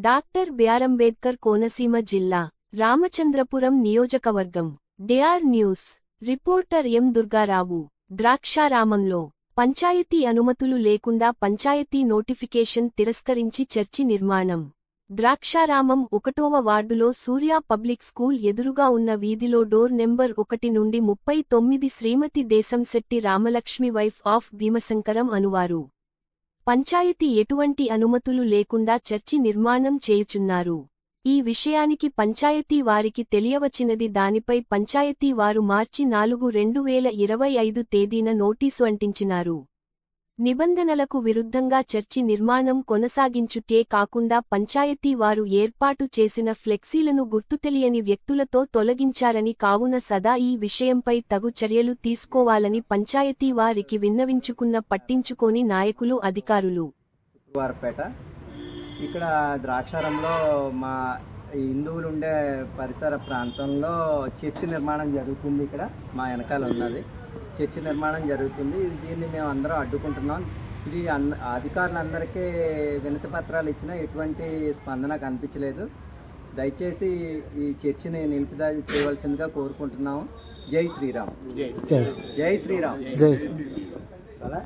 Doctor బిఆర్అంబేద్కర్ Konaseema జిల్లా రామచంద్రపురం నియోజకవర్గం. DR news. Reporter M Durgarao. ద్రాక్షారామంలో panchayat అనుమతులు లేకుండా పంచాయతీ నోటిఫికేషన్ తిరస్కరించి చర్చి నిర్మాణం. ద్రాక్షారామం ఒకటోవ వార్డులో సూర్య పబ్లిక్ స్కూల్ ఎదురుగా ఉన్న వీధిలో డోర్ నెంబర్ ఒకటి నుండి ముప్పై తొమ్మిది శ్రీమతి దేశంశెట్టి రామలక్ష్మి వైఫ్ ఆఫ్ భీమశంకరం అనువారు. పంచాయతీ ఎటువంటి అనుమతులు లేకుండా చర్చి నిర్మాణం చేయుచున్నారు. ఈ విషయానికి పంచాయతీ వారికి తెలియవచ్చినది దానిపై పంచాయతీ వారు మార్చి నాలుగు రెండు వేల ఇరవై ఐదు తేదీన నోటీసు అంటించినారు. నిబంధనలకు విరుద్ధంగా చర్చి నిర్మాణం కొనసాగించుటే కాకుండా పంచాయతీ వారు ఏర్పాటు చేసిన ఫ్లెక్సీలను గుర్తుతెలియని వ్యక్తులతో తొలగించారని కావున సదా ఈ విషయంపై తగు చర్యలు తీసుకోవాలని పంచాయతీ వారికి విన్నవించుకున్న పట్టించుకోని నాయకులు అధికారులు. ఇక్కడ ద్రాక్షారంలో మా హిందువులు ఉండే పరిసర ప్రాంతంలో చర్చి నిర్మాణం జరుగుతుంది ఇక్కడ మా వెనకాల ఉన్నది. చర్చి నిర్మాణం జరుగుతుంది. దీన్ని మేము అందరం అడ్డుకుంటున్నాం. ఇది అంద అధికారులందరికీ వినతి పత్రాలు ఇచ్చినా ఎటువంటి స్పందన కనిపించలేదు. దయచేసి ఈ చర్చిని నిలుపుదల చేయవలసిందిగా కోరుకుంటున్నాము. జై శ్రీరామ్. జై శ్రీరామ్. జై అలా